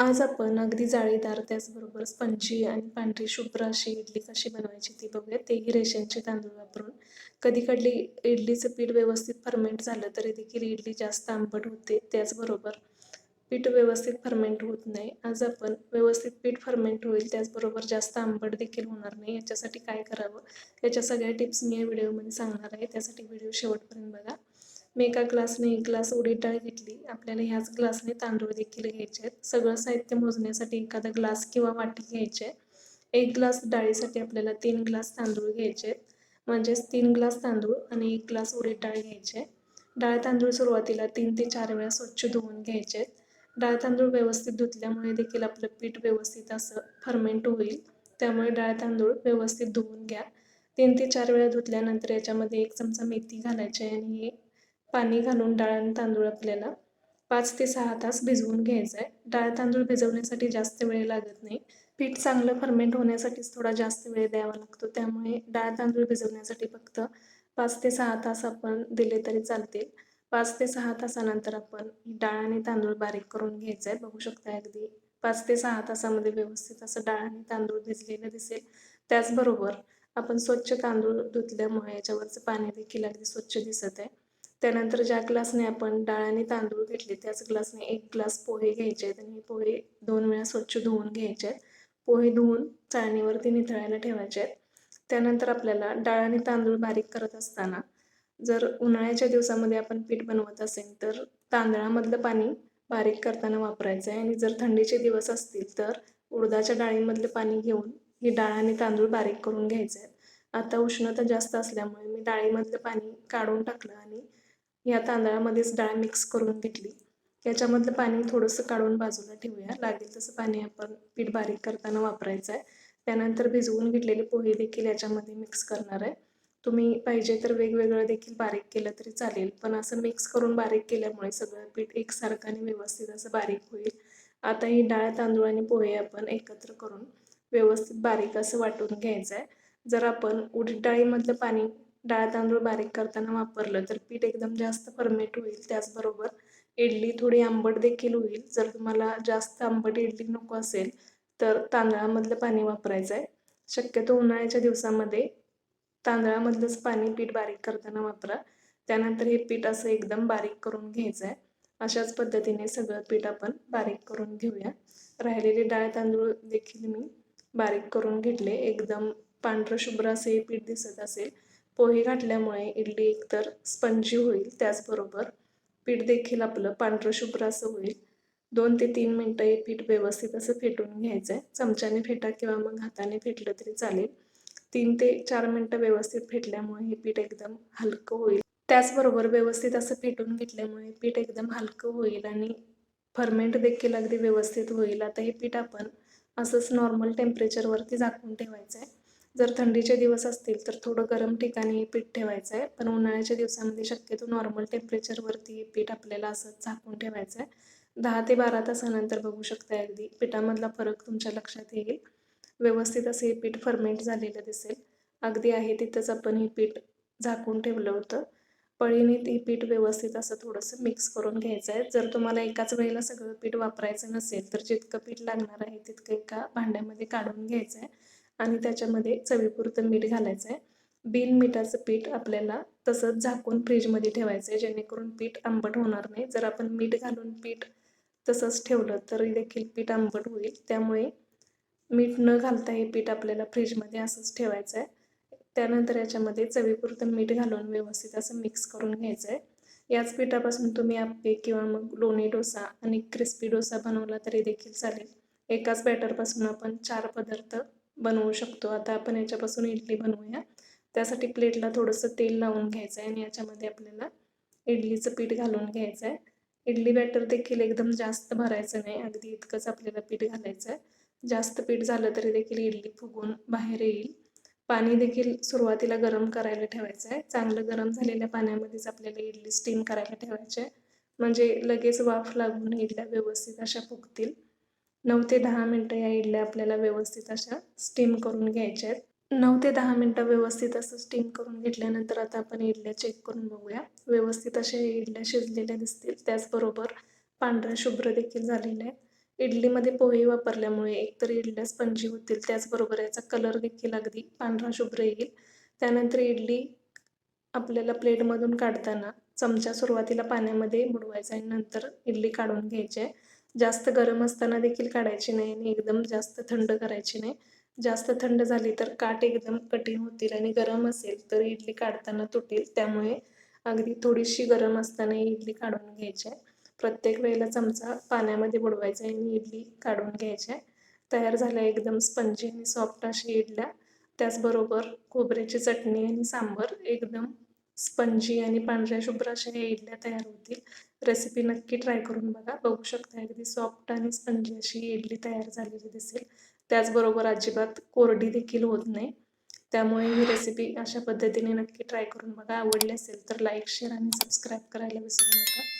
आज आपण अगदी जाळीदार त्याचबरोबर स्पंजी आणि पांढरी शुभ्र अशी इडली कशी बनवायची ती बघूया तेही रेशनचे तांदूळ वापरून. कधी कडली इडलीचं पीठ व्यवस्थित फर्मेंट झालं तरी देखील इडली जास्त आंबट होते. त्याचबरोबर पीठ व्यवस्थित फर्मेंट होत नाही. आज आपण व्यवस्थित पीठ फर्मेंट होईल त्याचबरोबर जास्त आंबट देखील होणार नाही. याच्यासाठी काय करावं? याच्या सगळ्या टिप्स मी या व्हिडिओमध्ये सांगणार आहे. त्यासाठी व्हिडिओ शेवटपर्यंत बघा. मी एका ग्लासने एक ग्लास उडीद डाळ घेतली. आपल्याला ह्याच ग्लासने तांदूळ देखील घ्यायचे आहेत. सगळं साहित्य मोजण्यासाठी एखादा ग्लास किंवा वाटी घ्यायचे एक ग्लास डाळीसाठी आपल्याला तीन ग्लास तांदूळ घ्यायचे आहेत. म्हणजेच तीन ग्लास तांदूळ आणि एक ग्लास उडीद डाळ घ्यायचे डाळ तांदूळ सुरुवातीला तीन ते चार वेळा स्वच्छ धुवून घ्यायचे आहेत. डाळ तांदूळ व्यवस्थित धुतल्यामुळे देखील आपलं पीठ व्यवस्थित असं फर्मेंट होईल. त्यामुळे डाळ तांदूळ व्यवस्थित धुवून घ्या. तीन ते चार वेळा धुतल्यानंतर याच्यामध्ये एक चमचा मेथी घालायची आहे आणि पाणी घालून डाळ आणि तांदूळ आपल्याला पाच ते सहा तास भिजवून घ्यायचं आहे डाळ तांदूळ भिजवण्यासाठी जास्त वेळ लागत नाही. पीठ चांगलं फर्मेंट होण्यासाठीच थोडा जास्त वेळ द्यावा लागतो. त्यामुळे डाळ तांदूळ भिजवण्यासाठी फक्त पाच ते सहा तास आपण दिले तरी चालतील. पाच ते सहा तासानंतर आपण डाळ आणि तांदूळ बारीक करून घ्यायचं आहे बघू शकता अगदी पाच ते सहा तासामध्ये व्यवस्थित असं डाळ आणि तांदूळ भिजलेलं दिसेल. त्याचबरोबर आपण स्वच्छ तांदूळ धुतल्यामुळे याच्यावरचं पाणी देखील अगदी स्वच्छ दिसत आहे त्यानंतर ज्या ग्लासने आपण डाळ आणि तांदूळ घेतले त्याच ग्लासने एक ग्लास पोहे घ्यायचे आहेत आणि पोहे दोन वेळा स्वच्छ धुवून घ्यायचे आहेत. पोहे धुवून चाळणीवरती निथळायला ठेवायचे आहेत. त्यानंतर आपल्याला डाळ आणि तांदूळ बारीक करत असताना जर उन्हाळ्याच्या दिवसामध्ये आपण पीठ बनवत असेल तर तांदळामधलं पाणी बारीक करताना वापरायचं आहे. आणि जर थंडीचे दिवस असतील तर उडदाच्या डाळीमधलं पाणी घेऊन ही डाळ आणि तांदूळ बारीक करून घ्यायचे आहेत. आता उष्णता जास्त असल्यामुळे मी डाळीमधलं पाणी काढून टाकलं आणि या तांदळामध्येच डाळ मिक्स करून घेतली याच्यामधलं पाणी थोडंसं काढून बाजूला ठेवूया. लागेल तसं पाणी आपण पीठ बारीक करताना वापरायचं आहे. त्यानंतर भिजवून घेतलेले पोहे देखील याच्यामध्ये मिक्स करणार आहे. तुम्ही पाहिजे तर वेगवेगळं देखील बारीक केलं तरी चालेल. पण असं मिक्स करून बारीक केल्यामुळे सगळं पीठ एकसारखं आणि व्यवस्थित असं बारीक होईल. आता ही डाळ तांदूळ आणि पोहे आपण एकत्र करून व्यवस्थित बारीक असं वाटून घ्यायचं आहे. जर आपण उडीद डाळीमधलं पाणी डाळ तांदूळ बारीक करताना वापरलं तर पीठ एकदम जास्त फर्मेट होईल. त्याचबरोबर इडली थोडी आंबट देखील होईल. जर तुम्हाला जास्त आंबट इडली नको असेल तर तांदळामधलं पाणी वापरायचं आहे शक्यतो उन्हाळ्याच्या दिवसामध्ये तांदळामधलंच पाणी पीठ बारीक करताना वापरा. त्यानंतर हे पीठ असं एकदम बारीक करून घ्यायचं आहे अशाच पद्धतीने सगळं पीठ आपण बारीक करून घेऊया. राहिलेले डाळ तांदूळ देखील मी बारीक करून घेतले. एकदम पांढरं शुभ्र असे हे पीठ दिसत असेल पोहे घातल्यामुळे इडली एकतर स्पंजी होईल त्याचबरोबर पीठ देखील आपलं पांढरं शुभ्र असं होईल. दोन ते तीन मिनटं हे पीठ व्यवस्थित असं फेटून घ्यायचं आहे चमच्याने फेटा किंवा मग हाताने फेटलं तरी चालेल. तीन ते चार मिनटं व्यवस्थित फेटल्यामुळे हे पीठ एकदम हलकं होईल. त्याचबरोबर व्यवस्थित असं फेटून घेतल्यामुळे पीठ एकदम हलकं होईल आणि फर्मेंट देखील अगदी व्यवस्थित होईल. आता हे पीठ आपण असंच नॉर्मल टेम्परेचरवरती झाकून ठेवायचं आहे जर थंडीचे दिवस असतील तर थोडं गरम ठिकाणी पीठ ठेवायचं आहे पण उन्हाळ्याच्या दिवसामध्ये शक्यतो नॉर्मल टेम्परेचरवरती पीठ आपल्याला असं झाकून ठेवायचं आहे दहा ते बारा तासानंतर बघू शकता अगदी. पिठामधला फरक तुमच्या लक्षात येईल. व्यवस्थित असं हे पीठ फर्मेंट झालेलं दिसेल. अगदी आहे तिथंच आपण हे पीठ झाकून ठेवलं होतं. पळीने ते पीठ व्यवस्थित असं थोडंसं मिक्स करून घ्यायचं आहे जर तुम्हाला एकाच वेळेला सगळं पीठ वापरायचं नसेल तर जितकं पीठ लागणार आहे तितकं एका भांड्यामध्ये काढून घ्यायचं आहे आणि त्याच्यामध्ये चवीपुरतं मीठ घालायचं आहे बिन मिठाचं पीठ आपल्याला तसंच झाकून फ्रीजमध्ये ठेवायचं आहे जेणेकरून पीठ आंबट होणार नाही. जर आपण मीठ घालून पीठ तसंच ठेवलं तरी देखील पीठ आंबट होईल. त्यामुळे मीठ न घालता हे पीठ आपल्याला फ्रीजमध्ये असंच ठेवायचं आहे त्यानंतर याच्यामध्ये चवीपुरतं मीठ घालून व्यवस्थित असं मिक्स करून घ्यायचं आहे याच पिठापासून तुम्ही आप्पे किंवा मग लोणी डोसा आणि क्रिस्पी डोसा बनवला तरी देखील चालेल. एकाच बॅटरपासून आपण चार पदार्थ बनवू शकतो. आता आपण याच्यापासून इडली बनवूया. त्यासाठी प्लेटला थोडंसं तेल लावून घ्यायचं आहे आणि याच्यामध्ये आपल्याला इडलीचं पीठ घालून घ्यायचं आहे इडली बॅटर देखील एकदम जास्त भरायचं नाही. अगदी इतकंच आपल्याला पीठ घालायचं आहे जास्त पीठ झालं तरी देखील इडली फुगून बाहेर येईल. पाणी देखील सुरुवातीला गरम करायला ठेवायचं आहे चांगलं गरम झालेल्या पाण्यामध्येच आपल्याला इडली स्टीम करायला ठेवायची आहे म्हणजे लगेच वाफ लागून इडल्या व्यवस्थित अशा फुगतील. नऊ ते दहा मिनटं या इडल्या आपल्याला व्यवस्थित अशा स्टीम करून घ्यायच्या आहेत. नऊ ते दहा मिनटं व्यवस्थित असं स्टीम करून घेतल्यानंतर आता आपण इडल्या चेक करून बघूया. व्यवस्थित अशा इडल्या शिजलेल्या दिसतील. त्याचबरोबर पांढऱ्या शुभ्र देखील झालेल्या आहेत. इडलीमध्ये पोहे वापरल्यामुळे एकतर इडल्या स्पंजी होतील त्याचबरोबर याचा कलर देखील अगदी पांढरा शुभ्र येईल. त्यानंतर इडली आपल्याला प्लेटमधून काढताना चमचा सुरुवातीला पाण्यामध्ये बुडवायचा आणि नंतर इडली काढून घ्यायची आहे. जास्त गरम असताना देखील काढायची नाही आणि एकदम जास्त थंड करायची नाही. जास्त थंड झाली तर काठ एकदम कठीण होतील आणि गरम असेल तर इडली काढताना तुटेल त्यामुळे अगदी थोडीशी गरम असताना इडली काढून घ्यायची. आहे प्रत्येक वेळेला चमचा पाण्यामध्ये बुडवायचा आहे आणि इडली काढून घ्यायची. आहे तयार झाल्या एकदम स्पंजी आणि सॉफ्ट अशी इडल्या. त्याचबरोबर खोबऱ्याची चटणी आणि सांबर एकदम स्पंजी आणि पांढऱ्या शुभ्र अशा या इडल्या तयार होतील. रेसिपी नक्की ट्राय करून बघा. बघू शकता अगदी सॉफ्ट आणि स्पंजी अशी इडली तयार झालेली दिसेल. त्याचबरोबर अजिबात कोरडी देखील होत नाही. त्यामुळे ही रेसिपी अशा पद्धतीने नक्की ट्राय करून बघा. आवडली असेल तर लाईक शेअर आणि सबस्क्राईब करायला विसरू नका.